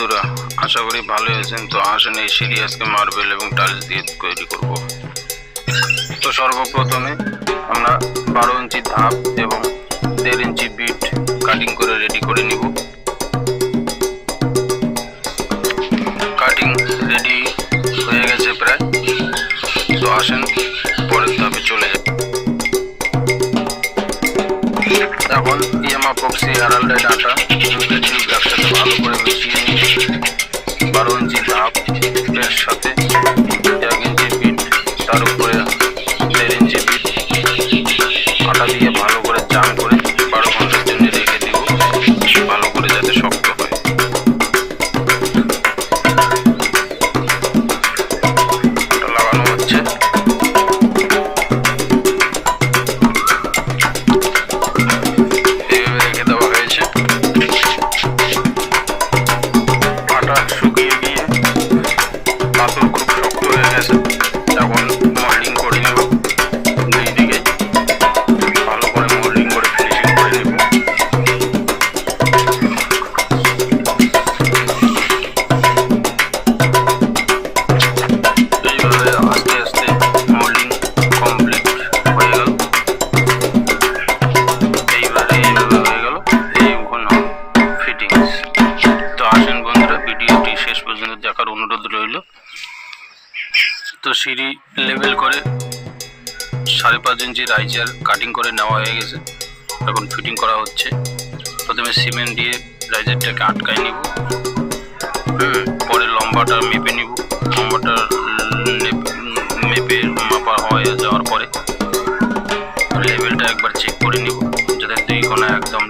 বন্ধুরা, আশা করি ভালো আছেন। তো আসেন এই আজকে মার্বেল এবং টাইলস দিয়ে তৈরি করব। তো সর্বপ্রথমে আমরা বারো ইঞ্চি ধাপ এবং দেড় ইঞ্চি বিট কাটিং করে রেডি করে নিব। কাটিং রেডি হয়ে গেছে প্রায়। তো আসেন, পরের ধাপে চলে যাই। এখন ইএমআ পক্সি আড়ালটায় ডাটা ভালো করে মিশিয়ে নিয়ে দিয়ে ভালো করে জাম করে বারো ঘণ্টার জন্য রেখে দিব। ভালো করে যাতে শক্ত হয়। লাগানো হচ্ছে। এইভাবে রেখে দেওয়া হয়েছে। আটা শুকিয়ে গিয়ে হয়ে গেছে। দেখার অনুরোধ রইল। তো সিঁড়ি লেভেল করে সাড়ে পাঁচ ইঞ্চি রাইজার কাটিং করে নেওয়া হয়ে গেছে। এখন ফিটিং করা হচ্ছে। প্রথমে সিমেন্ট দিয়ে রাইজারটাকে আটকায় নিব। পরে লম্বাটা মেপে নিব। লম্বাটা মেপে মাপা হয়ে যাওয়ার পরে লেভেলটা একবার চেক করে নিব। যাতে দুই কোণা একদম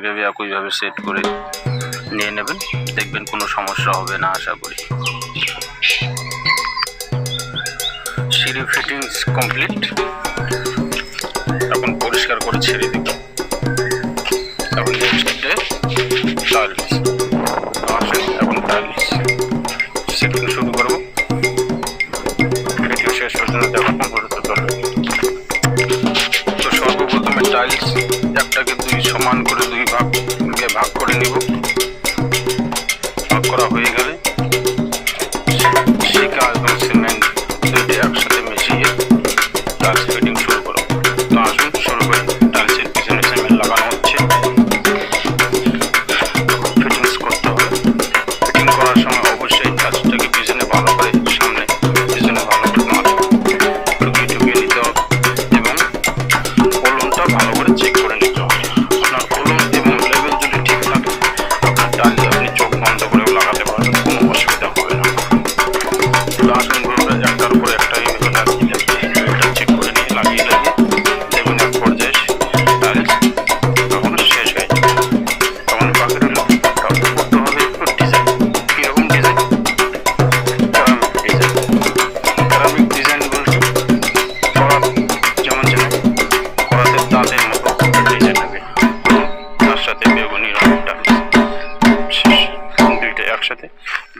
এইভাবে একইভাবে সেট করে নিয়ে নেবেন, দেখবেন কোনো সমস্যা হবে না, আশা করি। সিঁড়ি ফিটিংস কমপ্লিট এখন পরিষ্কার করে ছেড়ে সমান করে দুই ভাগ ভাগ করে নিব।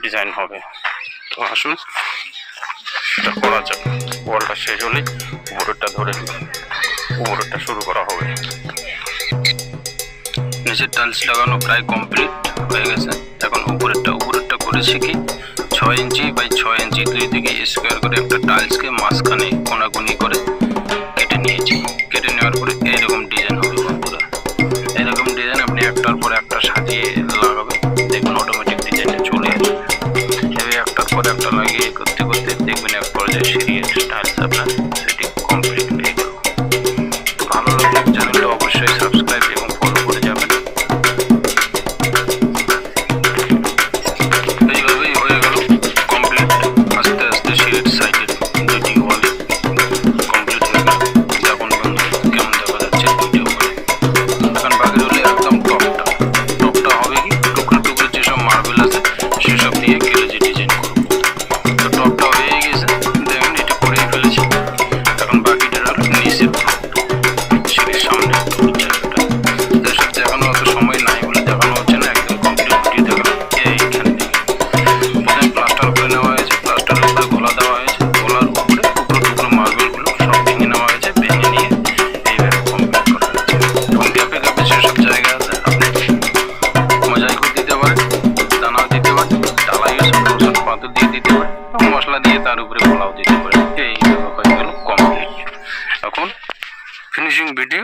ডিজাইন হবে। তো আসুন, সেটা করা যাক। ওয়ালটা শেষ হলে উপরেরটা ধরে উপরেরটা শুরু করা হবে। নিচের টাইলস লাগানো প্রায় কমপ্লিট হয়ে গেছে। এখন উপরেরটা উপরেরটা করেছি কি ছয় ইঞ্চি বাই ছয় ইঞ্চি দুই দিকে স্কোয়ার করে একটা টাইলসকে মাঝখানে কোনাকুনি করে কেটে নিয়েছি। কেটে নেওয়ার পরে এইরকম ডিজাইন হবে বন্ধুরা। এইরকম ডিজাইন আপনি একটার পর একটা সাজিয়ে পাতর দিয়ে দিতে পারে। মশলা দিয়ে তার উপরে পোলাও দিতে পারে। এই ব্যাপারগুলো কমপ্লিট এখন ফিনিশিং ভিডিও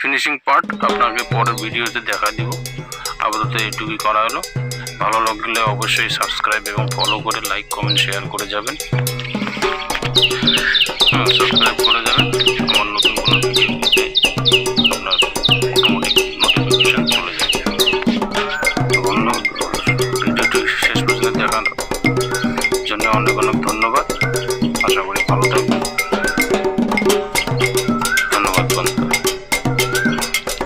ফিনিশিং পার্ট আপনাকে পরের ভিডিওতে দেখা দিব। আপাতত এইটুকুই করা হলো। ভালো লাগলে অবশ্যই সাবস্ক্রাইব এবং ফলো করে লাইক কমেন্ট শেয়ার করে যাবেন। সাবস্ক্রাইব করে যাবেন।